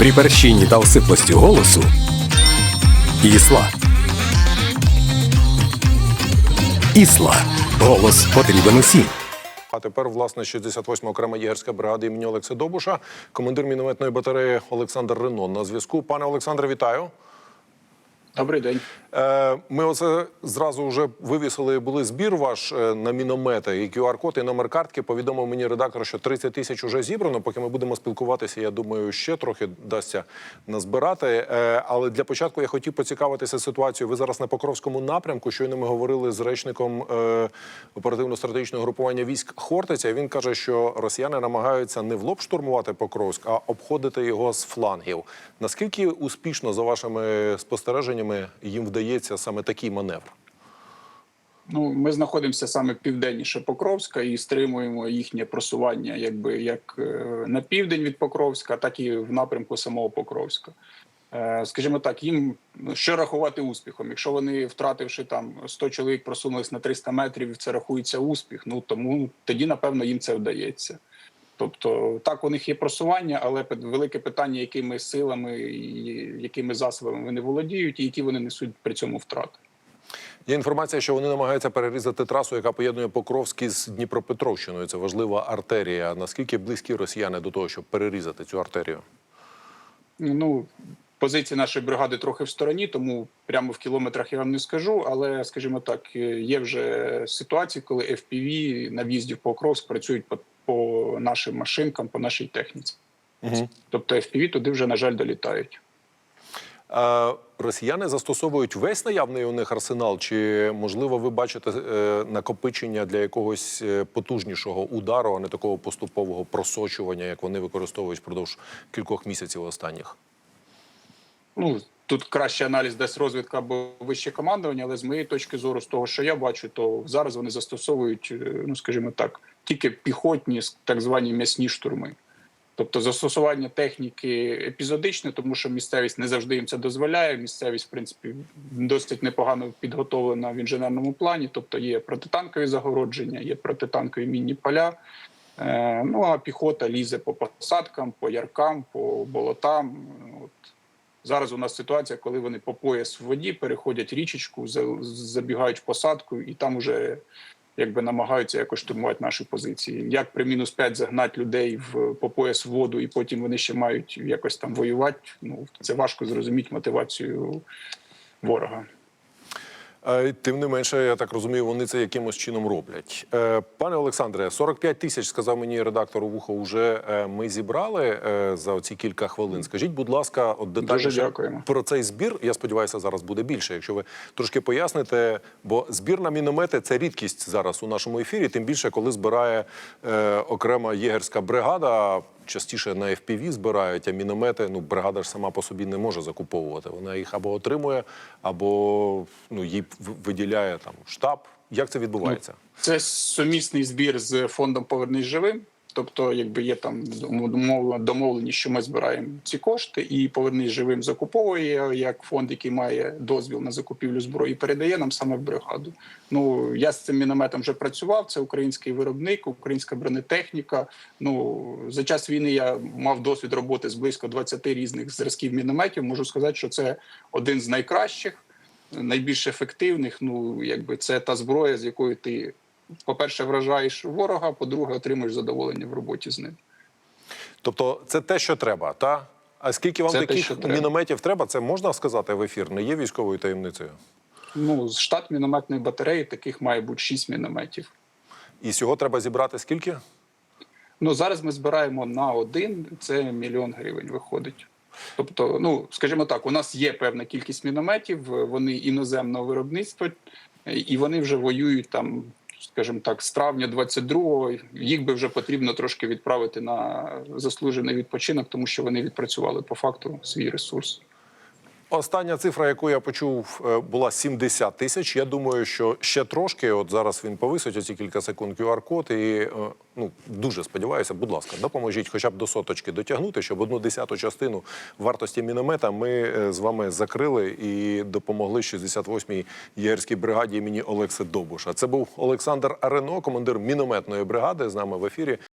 При перщині та осиплості голосу Ісла. Ісла. Голос потрібен усім. А тепер, власне, 68-ма окрема єгерська бригада імені Олекса Добуша, командир мінометної батареї Олександр Ренон на зв'язку. Пане Олександре, вітаю. Добрий день. Е, Ми оце зразу вже вивісили. Були збір ваш е, на міномети і QR-код, і номер картки. Повідомив мені редактор, що 30 тисяч уже зібрано. Поки ми будемо спілкуватися, я думаю, ще трохи вдасться назбирати. Е, Але для початку я хотів поцікавитися ситуацією. Ви зараз на Покровському напрямку. Щойно ми говорили з речником оперативно-стратегічного групування військ Хортиця. Він каже, що росіяни намагаються не в лоб штурмувати Покровськ, а обходити його з флангів. Наскільки успішно за вашими спостереженнями їм вдається саме такий маневр? Ну, ми знаходимося саме південніше Покровська і стримуємо їхнє просування, якби як е, на південь від Покровська, так і в напрямку самого Покровська. Е, Скажімо так, їм ну, що рахувати успіхом. Якщо вони, втративши там 100 чоловік, просунулись на 300 метрів, це рахується успіх. Ну тому тоді, напевно, їм це вдається. Тобто, так, у них є просування, але велике питання, якими силами і якими засобами вони володіють, і які вони несуть при цьому втрати. Є інформація, що вони намагаються перерізати трасу, яка поєднує Покровський з Дніпропетровщиною. Це важлива артерія. Наскільки близькі росіяни до того, щоб перерізати цю артерію? Ну, позиції нашої бригади трохи в стороні, тому прямо в кілометрах я вам не скажу. Але, скажімо так, є вже ситуації, коли FPV на в'їзді в Покровськ працюють по нашим машинкам, по нашій техніці. Угу. Тобто FPV туди вже, на жаль, долітають. А росіяни застосовують весь наявний у них арсенал, чи можливо ви бачите е, накопичення для якогось е, потужнішого удару, а не такого поступового просочування, як вони використовують впродовж кількох місяців останніх? Ну тут краще аналіз дасть розвідка або вище командування, але з моєї точки зору, з того, що я бачу, то зараз вони застосовують, е, ну скажімо так, тільки піхотні, так звані м'ясні штурми. Тобто застосування техніки епізодичне, тому що місцевість не завжди їм це дозволяє. Місцевість, в принципі, досить непогано підготовлена в інженерному плані. Тобто є протитанкові загородження, є протитанкові мінні поля. Е, ну а піхота лізе по посадкам, по яркам, по болотам. Зараз у нас ситуація, коли вони по пояс в воді переходять річечку, за- забігають в посадку, і там уже якби намагаються якось штурмувати наші позиції. Як при мінус 5 загнати людей в по пояс в воду, і потім вони ще мають якось там воювати. Ну це важко зрозуміти мотивацію ворога. Тим не менше, я так розумію, вони це якимось чином роблять. Е, Пане Олександре, 45 тисяч, сказав мені редактор у вухо, вже е, ми зібрали е, за оці кілька хвилин. Скажіть, будь ласка, от детальніше про цей збір. Я сподіваюся, зараз буде більше. Якщо ви трошки поясните, бо збір на міномети це рідкість зараз у нашому ефірі. Тим більше, коли збирає окрема єгерська бригада. Частіше на FPV збирають, а міномети, ну бригада ж сама по собі не може закуповувати. Вона їх або отримує, або ну їй виділяє там штаб. Як це відбувається? Це сумісний збір з фондом Повернись живим. Тобто, якби є там домовлені, що ми збираємо ці кошти, і повернись живим закуповує як фонд, який має дозвіл на закупівлю зброї, передає нам саме в бригаду. Ну я з цим мінометом вже працював. Це український виробник, українська бронетехніка. Ну за час війни я мав досвід роботи з близько 20 різних зразків мінометів. Можу сказати, що це один з найкращих найбільш ефективних. Ну якби це та зброя, з якою ти, по-перше, вражаєш ворога, по-друге, отримуєш задоволення в роботі з ним. Тобто, це те, що треба, та а скільки вам Це таких треба. мінометів треба? Це можна сказати в ефір? Не є військовою таємницею. Ну, з штат мінометної батареї таких має бути 6 мінометів. І всього треба зібрати скільки? Ну зараз ми збираємо на один, це мільйон гривень виходить. Тобто, ну скажімо так, у нас є певна кількість мінометів, вони іноземного виробництва, і вони вже воюють там, скажімо так, з травня 22-го. Їх би вже потрібно трошки відправити на заслужений відпочинок, тому що вони відпрацювали по факту свій ресурс. Остання цифра, яку я почув, е, була 70 тисяч. Я думаю, що ще трошки. От зараз він повисить оці кілька секунд QR-код. І е, ну дуже сподіваюся, будь ласка, допоможіть хоча б до соточки дотягнути, щоб одну десяту частину вартості міномета ми е, з вами закрили і допомогли 68-й єгерській бригаді імені Олекси Добуша. Це був Олександр Арено, командир мінометної бригади з нами в ефірі.